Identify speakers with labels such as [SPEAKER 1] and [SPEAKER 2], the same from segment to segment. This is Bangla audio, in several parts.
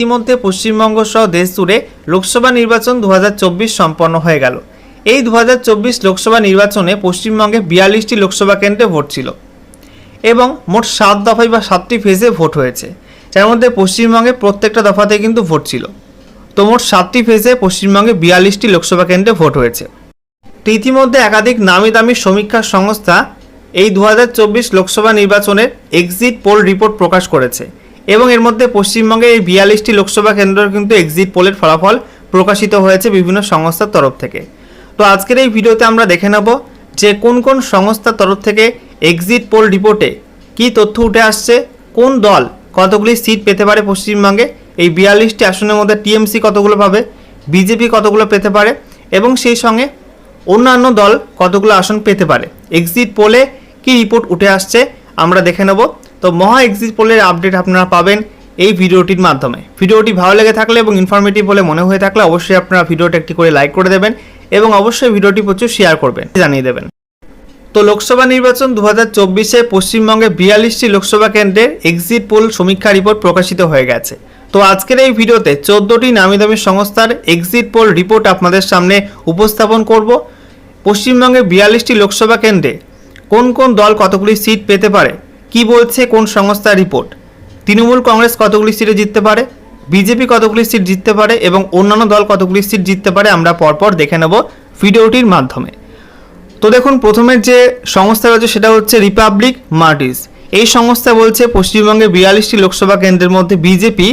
[SPEAKER 1] ইতিমধ্যে পশ্চিমবঙ্গ সহ দেশ জুড়ে লোকসভা নির্বাচন দু হাজার চব্বিশ সম্পন্ন হয়ে গেল। এই দু হাজার চব্বিশ লোকসভা নির্বাচনে পশ্চিমবঙ্গে বিয়াল্লিশটি লোকসভা কেন্দ্রে ভোট ছিল এবং মোট সাত দফায় বা সাতটি ফেজে ভোট হয়েছে, যার মধ্যে পশ্চিমবঙ্গে প্রত্যেকটা দফাতে কিন্তু ভোট ছিল। তো মোট সাতটি ফেজে পশ্চিমবঙ্গে বিয়াল্লিশটি লোকসভা কেন্দ্রে ভোট হয়েছে। তো ইতিমধ্যে একাধিক নামি দামি সমীক্ষা সংস্থা এই দু হাজার চব্বিশ লোকসভা নির্বাচনের এক্সিট পোল রিপোর্ট প্রকাশ করেছে। এবং এর মধ্যে পশ্চিমবঙ্গে এই বিয়াল্লিশটি লোকসভা কেন্দ্রের কিন্তু এক্সিট পোলের ফলাফল প্রকাশিত হয়েছে বিভিন্ন সংস্থার তরফ থেকে। তো আজকের এই ভিডিওতে আমরা দেখে নেব যে কোন কোন সংস্থার তরফ থেকে এক্সিট পোল রিপোর্টে কী তথ্য উঠে আসছে, কোন দল কতগুলি সিট পেতে পারে পশ্চিমবঙ্গে, এই বিয়াল্লিশটি আসনের মধ্যে টিএমসি কতগুলো পাবে, বিজেপি কতগুলো পেতে পারে এবং সেই সঙ্গে অন্যান্য দল কতগুলো আসন পেতে পারে। এক্সিট পোলে কি রিপোর্ট উঠে আসছে, আমরা দেখে নেব। তো মহা এক্সিট পোলের আপডেট আপনারা পাবেন এই ভিডিওটির মাধ্যমে। ভিডিওটি ভালো লেগে থাকলে এবং ইনফরমেটিভ বলে মনে হয়ে থাকলে অবশ্যই আপনারা ভিডিওটা একটি করে লাইক করে দেবেন এবং অবশ্যই ভিডিওটি প্রচুর শেয়ার করবেন, জানিয়ে দেবেন। তো লোকসভা নির্বাচন দু হাজার চব্বিশে পশ্চিমবঙ্গে বিয়াল্লিশটি লোকসভা কেন্দ্রের এক্সিট পোল সমীক্ষা রিপোর্ট প্রকাশিত হয়ে গেছে। তো আজকের এই ভিডিওতে চোদ্দোটি নামি দামি সংস্থার এক্সিট পোল রিপোর্ট আপনাদের সামনে উপস্থাপন করব। পশ্চিমবঙ্গে বিয়াল্লিশটি লোকসভা কেন্দ্রে কোন কোন দল কতগুলি সিট পেতে পারে? কি বলছে, কোন সংস্থার রিপোর্ট? তৃণমূল কংগ্রেস কতগুলি সিটে জিততে পারে? বিজেপি কতগুলি সিট জিততে পারে? এবং অন্যান্য দল কতগুলি সিট জিততে পারে? আমরা পরপর দেখে নেব ভিডিওটির মাধ্যমে। তো দেখুন প্রথমের যে সংস্থা রয়েছে সেটা হচ্ছে রিপাবলিক মার্টিস এই সংস্থা বলছে, পশ্চিমবঙ্গে বিয়াল্লিশটি লোকসভা কেন্দ্রের মধ্যে বিজেপি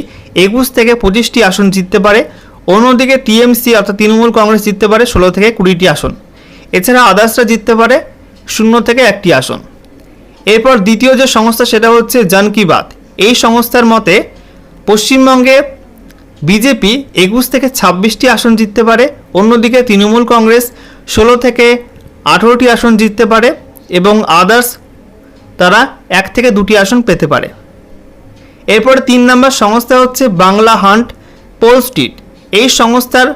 [SPEAKER 1] একুশ থেকে পঁচিশটি আসন জিততে পারে। অন্যদিকে টিএমসি অর্থাৎ তৃণমূল কংগ্রেস জিততে পারে ষোলো থেকে কুড়িটি আসন। এছাড়া আদার্সরা জিততে পারে শূন্য থেকে একটি আসন। এরপর দ্বিতীয় যে সংস্থা সেটা হচ্ছে জন কি এই সংস্থার মতে, পশ্চিমবঙ্গে বিজেপি একুশ থেকে ছাব্বিশটি আসন জিততে পারে, অন্যদিকে তৃণমূল কংগ্রেস ষোলো থেকে আঠেরোটি আসন জিততে পারে এবং আদার্স তারা এক থেকে দুটি আসন পেতে পারে। এরপরে তিন নম্বর সংস্থা হচ্ছে বাংলা হান্ট পোল স্ট্রিট। এই সংস্থার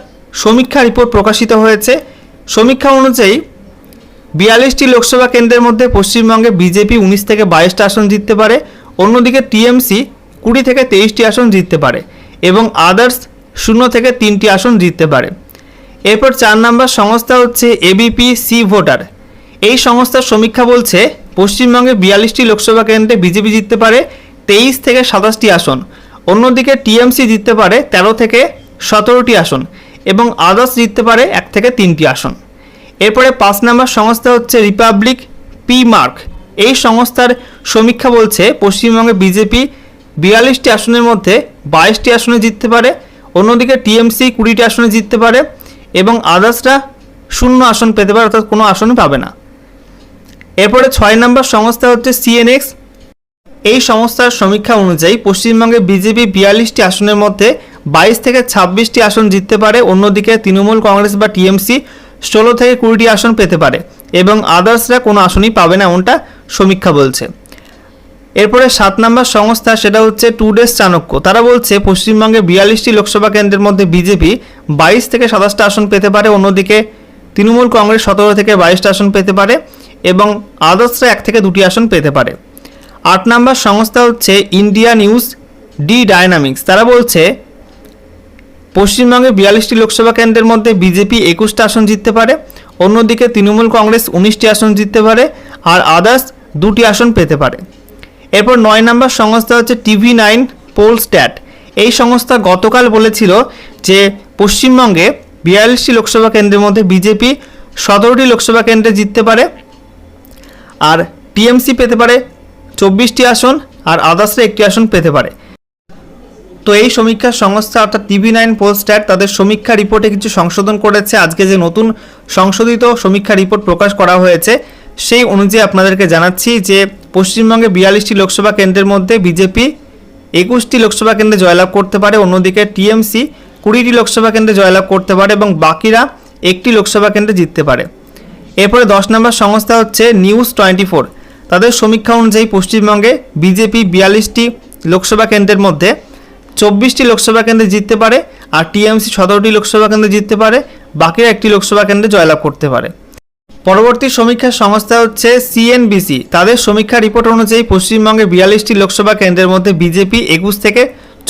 [SPEAKER 1] সমীক্ষা রিপোর্ট প্রকাশিত হয়েছে। সমীক্ষা অনুযায়ী বিয়াল্লিশটি লোকসভা কেন্দ্রের মধ্যে পশ্চিমবঙ্গে বিজেপি উনিশ থেকে বাইশটা আসন জিততে পারে, অন্যদিকে টিএমসি কুড়ি থেকে তেইশটি আসন জিততে পারে এবং আদার্স শূন্য থেকে তিনটি আসন জিততে পারে। এরপর চার নম্বর সংস্থা হচ্ছে এবিপি সি ভোটার। এই সংস্থার সমীক্ষা বলছে, পশ্চিমবঙ্গে বিয়াল্লিশটি লোকসভা কেন্দ্রে বিজেপি জিততে পারে তেইশ থেকে সাতাশটি আসন, অন্যদিকে টিএমসি জিততে পারে তেরো থেকে সতেরোটি আসন এবং আদার্স জিততে পারে এক থেকে তিনটি আসন। এরপরে পাঁচ নম্বর সংস্থা হচ্ছে রিপাবলিক পি মার্ক এই সংস্থার সমীক্ষা বলছে, পশ্চিমবঙ্গে বিজেপি বিয়াল্লিশটি আসনের মধ্যে বাইশটি আসনে জিততে পারে, অন্যদিকে টিএমসি কুড়িটি আসনে জিততে পারে এবং আদার্সরা শূন্য আসন পেতে পারে, অর্থাৎ কোনো আসন পাবে না। এরপরে ছয় নম্বর সংস্থা হচ্ছে সিএনএক্স এই সংস্থার সমীক্ষা অনুযায়ী পশ্চিমবঙ্গে বিজেপি বিয়াল্লিশটি আসনের মধ্যে বাইশ থেকে ছাব্বিশটি আসন জিততে পারে, অন্যদিকে তৃণমূল কংগ্রেস বা টিএমসি ষোলো থেকে কুড়িটি আসন পেতে পারে এবং আদার্সরা কোনো আসনই পাবে না এমনটা সমীক্ষা বলছে। এরপরে সাত নম্বর সংস্থা সেটা হচ্ছে টু ডেস চাণক্য। তারা বলছে, পশ্চিমবঙ্গে বিয়াল্লিশটি লোকসভা কেন্দ্রের মধ্যে বিজেপি বাইশ থেকে সাতাশটা আসন পেতে পারে, অন্যদিকে তৃণমূল কংগ্রেস সতেরো থেকে বাইশটা আসন পেতে পারে এবং আদার্সরা এক থেকে দুটি আসন পেতে পারে। আট নম্বর সংস্থা হচ্ছে ইন্ডিয়া নিউজ ডি ডায়নামিক্স। তারা বলছে পশ্চিমবঙ্গে বিয়াল্লিশটি লোকসভা কেন্দ্রের মধ্যে বিজেপি একুশটা আসন জিততে পারে, অন্যদিকে তৃণমূল কংগ্রেস উনিশটি আসন জিততে পারে আর আদার্স দুটি আসন পেতে পারে। এরপর নয় নম্বর সংস্থা হচ্ছে টিভি নাইন পোল স্ট্যাট। এই সংস্থা গতকাল বলেছিল যে পশ্চিমবঙ্গে বিয়াল্লিশটি লোকসভা কেন্দ্রের মধ্যে বিজেপি সতেরোটি লোকসভা কেন্দ্রে জিততে পারে আর টিএমসি পেতে পারে চব্বিশটি আসন আর আদার্সরা একটি আসন পেতে পারে। তো এই সমীক্ষা সংস্থা অর্থাৎ টিভি নাইন পোলস্ট্যাট তাদের সমীক্ষা রিপোর্টে কিছু সংশোধন করেছে। আজকে যে নতুন সংশোধিত সমীক্ষা রিপোর্ট প্রকাশ করা হয়েছে, সেই অনুযায়ী আপনাদেরকে জানাচ্ছি যে পশ্চিমবঙ্গে বিয়াল্লিশটি লোকসভা কেন্দ্রের মধ্যে বিজেপি একুশটি লোকসভা কেন্দ্রে জয়লাভ করতে পারে, অন্যদিকে টিএমসি কুড়িটি লোকসভা কেন্দ্রে জয়লাভ করতে পারে এবং বাকিরা একটি লোকসভা কেন্দ্রে জিততে পারে। এরপরে দশ নম্বর সংস্থা হচ্ছে নিউজ টোয়েন্টি ফোর তাদের সমীক্ষা অনুযায়ী পশ্চিমবঙ্গে বিজেপি বিয়াল্লিশটি লোকসভা কেন্দ্রের মধ্যে চব্বিশটি লোকসভা কেন্দ্রে জিততে পারে আর টিএমসি সতেরোটি লোকসভা কেন্দ্রে জিততে পারে, বাকিরা একটি লোকসভা কেন্দ্রে জয়লাভ করতে পারে। পরবর্তী সমীক্ষা সংস্থা হচ্ছে সিএনবিসি। তাদের সমীক্ষা রিপোর্ট অনুযায়ী পশ্চিমবঙ্গে বিয়াল্লিশটি লোকসভা কেন্দ্রের মধ্যে বিজেপি একুশ থেকে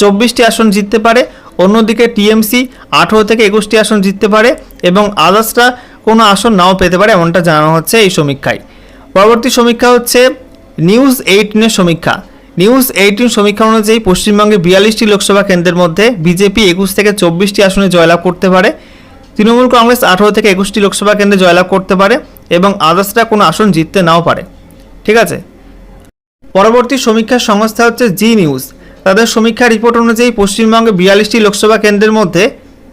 [SPEAKER 1] চব্বিশটি আসন জিততে পারে, অন্যদিকে টিএমসি আঠেরো থেকে একুশটি আসন জিততে পারে এবং আদার্সরা কোনো আসন নাও পেতে পারে এমনটা জানানো হচ্ছে এই সমীক্ষায়। পরবর্তী সমীক্ষা হচ্ছে নিউজ এইটিনের সমীক্ষা। নিউজ এইটিন সমীক্ষা অনুযায়ী পশ্চিমবঙ্গে বিয়াল্লিশটি লোকসভা কেন্দ্রের মধ্যে বিজেপি একুশ থেকে চব্বিশটি আসনে জয়লাভ করতে পারে। তৃণমূল কংগ্রেস আঠেরো থেকে একুশটি লোকসভা কেন্দ্রে জয়লাভ করতে পারে এবং আদার্সরা কোনো আসন জিততে নাও পারে। ঠিক আছে? পরবর্তী সমীক্ষার সংস্থা হচ্ছে জি নিউজ। তাদের সমীক্ষা রিপোর্ট অনুযায়ী পশ্চিমবঙ্গে বিয়াল্লিশটি লোকসভা কেন্দ্রের মধ্যে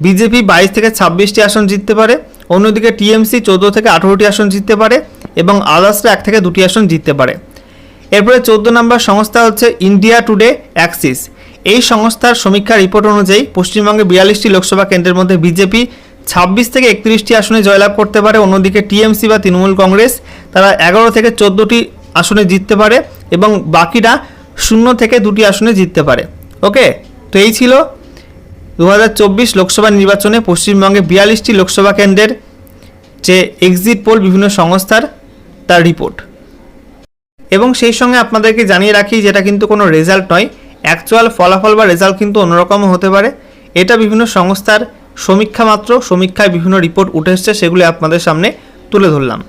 [SPEAKER 1] বিজেপি বাইশ থেকে ছাব্বিশটি আসন জিততে পারে। অন্যদিকে টিএমসি চোদ্দ থেকে আঠেরোটি আসন জিততে পারে এবং আদার্সরা এক থেকে দুটি আসন জিততে পারে। এরপরে চোদ্দ নম্বর সংস্থা হচ্ছে ইন্ডিয়া টুডে অ্যাক্সিস এই সংস্থার সমীক্ষা রিপোর্ট অনুযায়ী পশ্চিমবঙ্গে বিয়াল্লিশটি লোকসভা কেন্দ্রের মধ্যে বিজেপি ছাব্বিশ থেকে একত্রিশটি আসনে জয়লাভ করতে পারে। অন্যদিকে টিএমসি বা তৃণমূল কংগ্রেস তারা এগারো থেকে চোদ্দোটি আসনে জিততে পারে এবং বাকিরা শূন্য থেকে দুটি আসনে জিততে পারে। ওকে? তো এই ছিল দু হাজার চব্বিশ লোকসভা নির্বাচনে পশ্চিমবঙ্গে বিয়াল্লিশটি লোকসভা কেন্দ্রের যে এক্সিট পোল বিভিন্ন সংস্থার তার রিপোর্ট এবং সেই সঙ্গে আপনাদেরকে জানিয়ে রাখি যেটা কিন্তু কোনো রেজাল্ট নয়। অ্যাকচুয়াল ফলাফল বা রেজাল্ট কিন্তু অন্যরকমও হতে পারে। এটা বিভিন্ন সংস্থার সমীক্ষা মাত্র, সমীক্ষায় বিভিন্ন রিপোর্ট উঠে এসছে, সেগুলি আপনাদের সামনে তুলে ধরলাম।